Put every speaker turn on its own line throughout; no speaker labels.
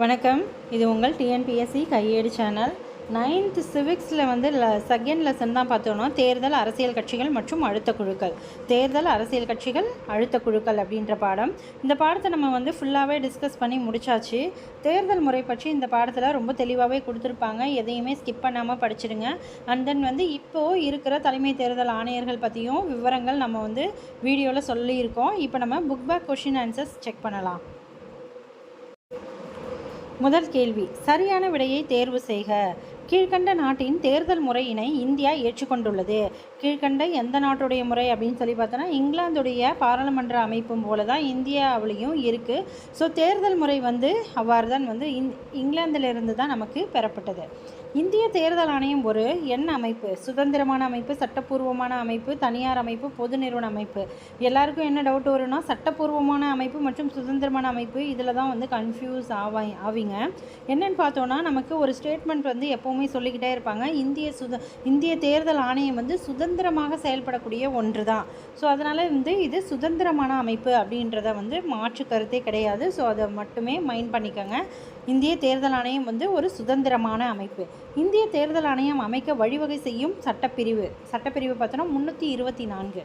வணக்கம். இது உங்கள் டிஎன்பிஎஸ்சி கையேடு சேனல். நைன்த் சிவிக்ஸில் வந்து செகண்ட் லெசன் தான் பார்த்தோன்னா தேர்தல் அரசியல் கட்சிகள் மற்றும் அழுத்த குழுக்கள். தேர்தல் அரசியல் கட்சிகள் அழுத்த குழுக்கள் அப்படின்ற பாடம். இந்த பாடத்தை நம்ம வந்து ஃபுல்லாகவே டிஸ்கஸ் பண்ணி முடிச்சாச்சு. தேர்தல் முறை பற்றி இந்த பாடத்தில் ரொம்ப தெளிவாகவே கொடுத்துருப்பாங்க. எதையுமே ஸ்கிப் பண்ணாமல் படிச்சிடுங்க. அண்ட் தென் வந்து இப்போது இருக்கிற தலைமை தேர்தல் ஆணையர்கள் பற்றியும் விவரங்கள் நம்ம வந்து வீடியோவில் சொல்லியிருக்கோம். இப்போ நம்ம book back question answers check பண்ணலாம். முதல் கேள்வி சரியான விடையை தேர்வு செய்க. கீழ்கண்ட நாட்டின் தேர்தல் முறையினை இந்தியா ஏற்றுக்கொண்டுள்ளது. கீழ்கண்ட எந்த நாட்டுடைய முறை அப்படின்னு சொல்லி பார்த்தோன்னா இங்கிலாந்துடைய பாராளுமன்ற அமைப்பும் போல தான் இந்தியாவிலையும் இருக்குது ஸோ தேர்தல் முறை வந்து அவ்வாறு தான் வந்து இந் இங்கிலாந்திலிருந்து தான் நமக்கு பெறப்பட்டது. இந்திய தேர்தல் ஆணையம் ஒரு எண் அமைப்பு சுதந்திரமான அமைப்பு சட்டப்பூர்வமான அமைப்பு தனியார் அமைப்பு பொது நிறுவன அமைப்பு. எல்லாருக்கும் என்ன டவுட் வரும்னா சட்டப்பூர்வமான அமைப்பு மற்றும் சுதந்திரமான அமைப்பு இதில் தான் வந்து கன்ஃபியூஸ் ஆவா ஆவீங்க. என்னென்னு பார்த்தோன்னா நமக்கு ஒரு ஸ்டேட்மெண்ட் வந்து எப்போவுமே சொல்லிக்கிட்டே இருப்பாங்க. இந்திய சுத இந்திய தேர்தல் ஆணையம் வந்து சுதந்திரமாக செயல்படக்கூடிய ஒன்று தான் ஸோ அதனால் வந்து இது சுதந்திரமான அமைப்பு அப்படின்றத வந்து மாற்று கருத்தே கிடையாது. ஸோ அதை மட்டுமே மைண்ட் பண்ணிக்கோங்க. இந்திய தேர்தல் ஆணையம் வந்து ஒரு சுதந்திரமான அமைப்பு. இந்திய தேர்தல் ஆணையம் அமைக்க வழிவகை செய்யும் சட்டப்பிரிவு. சட்டப்பிரிவு பார்த்தோன்னா முந்நூற்றி இருபத்தி நான்கு.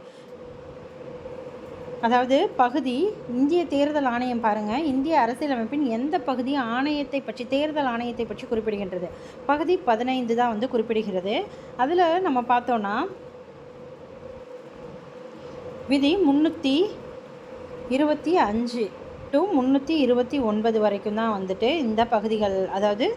அதாவது பகுதி இந்திய தேர்தல் ஆணையம் பாருங்கள் இந்திய அரசியலமைப்பின் எந்த பகுதி ஆணையத்தை பற்றி தேர்தல் ஆணையத்தை பற்றி குறிப்பிடுகின்றது? பகுதி பதினைந்து தான் வந்து குறிப்பிடுகிறது. அதில் நம்ம பார்த்தோன்னா விதி முந்நூற்றி இருபத்தி அஞ்சு டு முந்நூற்றி இருபத்தி ஒன்பது வரைக்கும் தான் வந்துட்டு இந்த பகுதிகள் அதாவது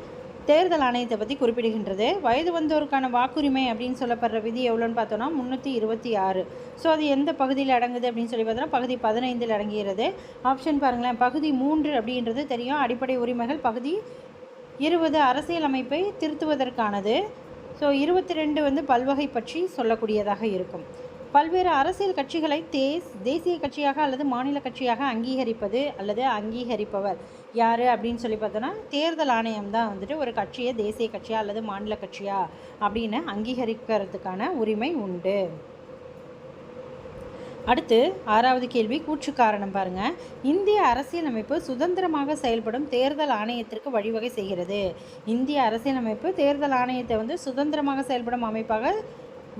தேர்தல் ஆணையத்தை பற்றி குறிப்பிடுகின்றது. வயது வந்தோருக்கான வாக்குரிமை அப்படின்னு சொல்லப்படுற விதி எவ்வளோன்னு பார்த்தோன்னா முந்நூற்றி இருபத்தி ஆறு. ஸோ அது எந்த பகுதியில் அடங்குது அப்படின்னு சொல்லி பார்த்தோன்னா பகுதி பதினைந்தில் அடங்குகிறது. ஆப்ஷன் பாருங்களேன். பகுதி மூன்று அப்படின்றது தெரியும். அடிப்படை உரிமைகள் பகுதி இருபது அரசியலமைப்பை திருத்துவதற்கானது. ஸோ இருபத்தி ரெண்டு வந்து பல்வகை பற்றி சொல்லக்கூடியதாக இருக்கும். பல்வேறு அரசியல் கட்சிகளை தேஸ் தேசிய கட்சியாக அல்லது மாநில கட்சியாக அங்கீகரிப்பது அல்லது அங்கீகரிப்பவர். யார் அப்படின்னு சொல்லி பார்த்தோன்னா தேர்தல் ஆணையம் தான் வந்துட்டு ஒரு கட்சியை தேசிய கட்சியா அல்லது மாநில கட்சியா அப்படின்னு அங்கீகரிக்கிறதுக்கான உரிமை உண்டு. அடுத்து ஆறாவது கேள்வி கூற்று காரணம் பாருங்க. இந்திய அரசியலமைப்பு சுதந்திரமாக செயல்படும் தேர்தல் ஆணையத்திற்கு வழிவகை செய்கிறது. இந்திய அரசியலமைப்பு தேர்தல் ஆணையத்தை வந்து சுதந்திரமாக செயல்படும் அமைப்பாக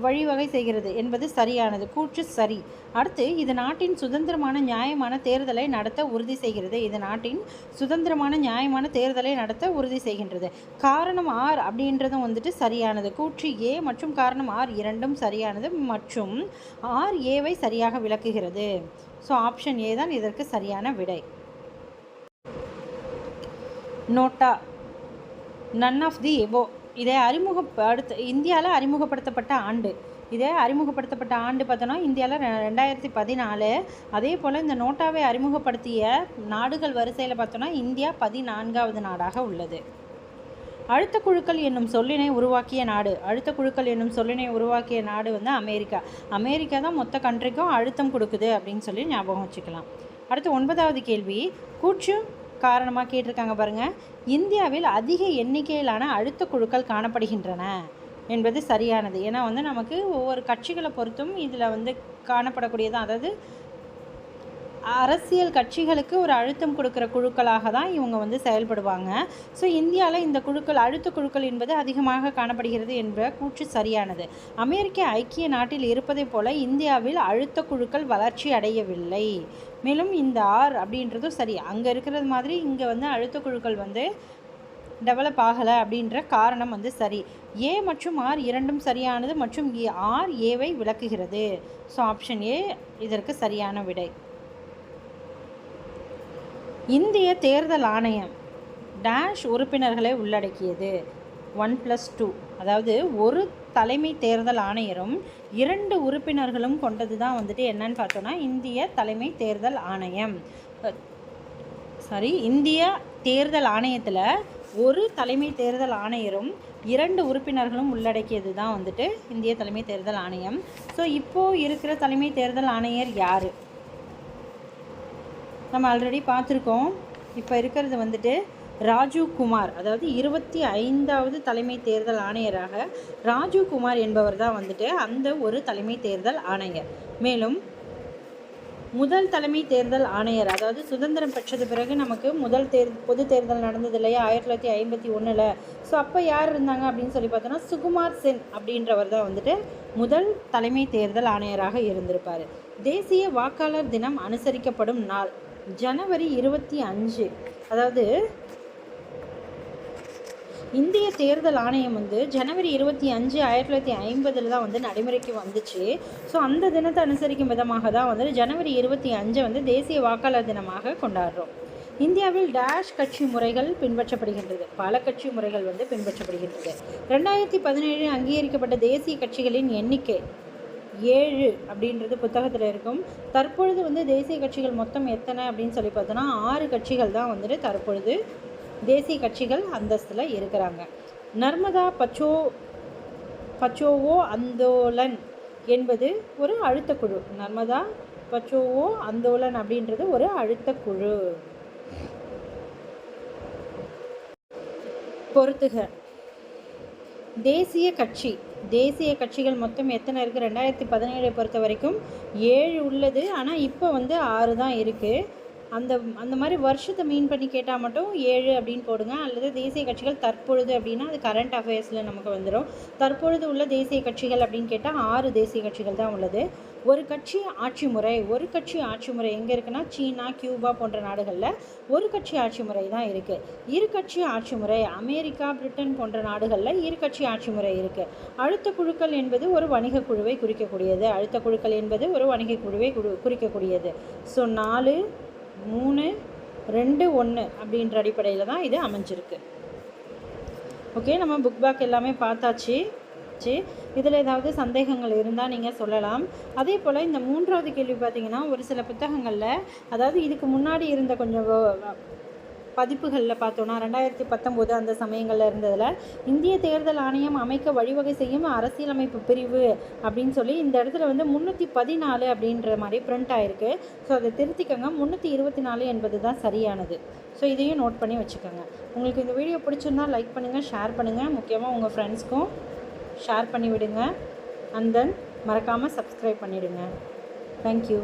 வழிவகை செய்கிறது என்பது சரியானது. கூற்று சரி. அடுத்து இது நாட்டின் சுதந்திரமான நியாயமான தேர்தலை நடத்த உறுதி செய்கிறது. இது நாட்டின் சுதந்திரமான நியாயமான தேர்தலை நடத்த உறுதி செய்கின்றது. காரணம் ஆர் அப்படின்றதும் வந்துட்டு சரியானது. கூற்று ஏ மற்றும் காரணம் ஆர் இரண்டும் சரியானது மற்றும் ஆர் ஏவை சரியாக விளக்குகிறது. ஸோ ஆப்ஷன் ஏ தான் இதற்கு சரியான விடை. NOTA none of the above இதை அறிமுகப்படுத்த இந்தியாவில் அறிமுகப்படுத்தப்பட்ட ஆண்டு. இதே அறிமுகப்படுத்தப்பட்ட ஆண்டு பார்த்தோன்னா இந்தியாவில் ரெண்டாயிரத்தி பதினாலு. அதே போல் இந்த நோட்டாவை அறிமுகப்படுத்திய நாடுகள் வரிசையில் பார்த்தோன்னா இந்தியா பதினான்காவது நாடாக உள்ளது. அழுத்த குழுக்கள் என்னும் சொல்லினை உருவாக்கிய நாடு. அழுத்த குழுக்கள் என்னும் சொல்லினை உருவாக்கிய நாடு வந்து அமெரிக்கா. அமெரிக்கா தான் மொத்த கண்ட்ரிக்கும் அழுத்தம் கொடுக்குது அப்படின்னு சொல்லி ஞாபகம் வச்சுக்கலாம். அடுத்து ஒன்பதாவது கேள்வி. கூற்று காரணமாக கேட்டிருக்காங்க பாருங்கள் இந்தியாவில் அதிக எண்ணிக்கையிலான அழுத்த குழுக்கள் காணப்படுகின்றன என்பது சரியானது. ஏன்னா வந்து நமக்கு ஒவ்வொரு கட்சிகளை பொறுத்தும் இதில் வந்து காணப்படக்கூடியதான் அதாவது அரசியல் கட்சிகளுக்கு ஒரு அழுத்தம் கொடுக்குற குழுக்களாக தான் இவங்க வந்து செயல்படுவாங்க. ஸோ இந்தியாவில் இந்த குழுக்கள் அழுத்த குழுக்கள் என்பது அதிகமாக காணப்படுகிறது என்ற கூற்று சரியானது. அமெரிக்க ஐக்கிய நாட்டில் இருப்பதை போல இந்தியாவில் அழுத்த குழுக்கள் வளர்ச்சி அடையவில்லை. மேலும் இந்த ஆர் அப்படின்றதும் சரி அங்கே இருக்கிறது மாதிரி இங்கே வந்து அழுத்த குழுக்கள் வந்து டெவலப் ஆகலை அப்படின்ற காரணம் வந்து சரி. ஏ மற்றும் ஆர் இரண்டும் சரியானது மற்றும் ஆர் ஏவை விளக்குகிறது. ஸோ ஆப்ஷன் ஏ இதற்கு சரியான விடை. இந்திய தேர்தல் ஆணையம் டேஷ் உறுப்பினர்களை உள்ளடக்கியது. One plus two. அதாவது ஒரு தலைமை தேர்தல் ஆணையரும் இரண்டு உறுப்பினர்களும் கொண்டது தான் வந்துட்டு என்னன்னு பார்த்தோன்னா இந்திய தலைமை தேர்தல் ஆணையம். சாரி இந்திய தேர்தல் ஆணையத்தில் ஒரு தலைமை தேர்தல் ஆணையரும் இரண்டு உறுப்பினர்களும் உள்ளடக்கியது தான் வந்துட்டு இந்திய தலைமை தேர்தல் ஆணையம். ஸோ இப்போது இருக்கிற தலைமை தேர்தல் ஆணையர் யார்? நம்ம ஆல்ரெடி பார்த்துருக்கோம். இப்போ இருக்கிறது வந்துட்டு ராஜீவ் குமார். அதாவது இருபத்தி ஐந்தாவது தலைமை தேர்தல் ஆணையராக ராஜீவ் குமார் என்பவர் தான் வந்துட்டு அந்த ஒரு தலைமை தேர்தல் ஆணையர். மேலும் முதல் தலைமை தேர்தல் ஆணையர் அதாவது சுதந்திரம் பெற்றது பிறகு நமக்கு முதல் தேர் பொது தேர்தல் நடந்தது இல்லையா? ஆயிரத்தி தொள்ளாயிரத்தி ஐம்பத்தி ஒன்றில் ஸோ அப்போ யார் இருந்தாங்க அப்படின்னு சொல்லி பார்த்தோன்னா சுகுமார் சென் அப்படின்றவர் தான் வந்துட்டு முதல் தலைமை தேர்தல் ஆணையராக இருந்திருப்பார். தேசிய வாக்காளர் தினம் அனுசரிக்கப்படும் நாள். ஜனவரி இருபத்தி அஞ்சு. அதாவது இந்திய தேர்தல் ஆணையம் வந்து ஜனவரி இருபத்தி அஞ்சு ஆயிரத்தி தொள்ளாயிரத்தி ஐம்பதில் தான் வந்து நடைமுறைக்கு வந்துச்சு. ஸோ அந்த தினத்தை அனுசரிக்கும் விதமாக தான் வந்து ஜனவரி இருபத்தி அஞ்சை வந்து தேசிய வாக்காளர் தினமாக கொண்டாடுறோம். இந்தியாவில் டேஷ் கட்சி முறைகள் பின்பற்றப்படுகின்றது. பல கட்சி முறைகள் வந்து பின்பற்றப்படுகின்றது. ரெண்டாயிரத்தி பதினேழில் அங்கீகரிக்கப்பட்ட தேசிய கட்சிகளின் எண்ணிக்கை ஏழு அப்படின்றது புத்தகத்தில் இருக்கும். தற்பொழுது வந்து தேசிய கட்சிகள் மொத்தம் எத்தனை அப்படின்னு சொல்லி பார்த்தோன்னா ஆறு கட்சிகள் தான் வந்துட்டு தற்பொழுது தேசிய கட்சிகள் அந்தஸ்தில் இருக்கிறாங்க. நர்மதா பச்சோ பச்சோவோ அந்தோலன் என்பது ஒரு அழுத்த குழு. நர்மதா பச்சோவோ அந்தோலன் அப்படின்றது ஒரு அழுத்த குழு. பொறுத்துக. தேசிய கட்சி தேசிய கட்சிகள் மொத்தம் எத்தனை இருக்குது ரெண்டாயிரத்தி பதினேழை பொறுத்த வரைக்கும் ஏழு உள்ளது. ஆனால் இப்போ வந்து ஆறு தான் இருக்குது அந்த அந்த மாதிரி வருஷத்தை மீன் பண்ணி கேட்டால் மட்டும் ஏழு அப்படின்னு போடுங்க. அல்லது தேசிய கட்சிகள் தற்பொழுது அப்படின்னா அது கரண்ட் அஃபேர்ஸில் நமக்கு வந்துடும் தற்பொழுது உள்ள தேசிய கட்சிகள் அப்படின்னு கேட்டால் ஆறு தேசிய கட்சிகள் தான் உள்ளது. ஒரு கட்சி ஆட்சி முறை ஒரு கட்சி ஆட்சி முறை எங்கே இருக்குன்னா சீனா கியூபா போன்ற நாடுகளில் ஒரு கட்சி ஆட்சி முறை தான் இருக்குது இரு கட்சி ஆட்சி முறை அமெரிக்கா பிரிட்டன் போன்ற நாடுகளில் இரு கட்சி ஆட்சி முறை இருக்குது அழுத்த குழுக்கள் என்பது ஒரு வணிக குழுவை குறிக்கக்கூடியது. அழுத்த குழுக்கள் என்பது ஒரு வணிக குழுவை குறிக்கக்கூடியது. ஸோ நாலு மூணு ரெண்டு ஒன்று அப்படின்ற அடிப்படையில் தான் இது அமைஞ்சிருக்கு. ஓகே நம்ம புக் பேக் எல்லாமே பார்த்தாச்சு. இதில் ஏதாவது சந்தேகங்கள் இருந்தால் நீங்கள் சொல்லலாம். அதே போல் இந்த மூன்றாவது கேள்வி பார்த்தீங்கன்னா ஒரு சில புத்தகங்களில் அதாவது இதுக்கு முன்னாடி இருந்த கொஞ்சம் பதிப்புகளில் பார்த்தோன்னா ரெண்டாயிரத்தி பத்தொம்போது அந்த சமயங்களில் இருந்ததில் இந்திய தேர்தல் ஆணையம் அமைக்க வழிவகை செய்யும் அரசியலமைப்பு பிரிவு அப்படின்னு சொல்லி இந்த இடத்துல வந்து முந்நூற்றி பதினாலு அப்படின்ற மாதிரி பிரிண்ட் ஆகிருக்கு ஸோ அதை திருத்திக்கோங்க. முந்நூற்றி இருபத்தி நாலு என்பது தான் சரியானது. ஸோ இதையும் நோட் பண்ணி வச்சுக்கோங்க. உங்களுக்கு இந்த வீடியோ பிடிச்சிருந்தா லைக் பண்ணுங்கள் ஷேர் பண்ணுங்கள் முக்கியமாக உங்கள் ஃப்ரெண்ட்ஸ்க்கும் ஷேர் பண்ணி விடுங்க அண்ட் தென் மறக்காமல் சப்ஸ்கிரைப் பண்ணிவிடுங்க தேங்க்யூ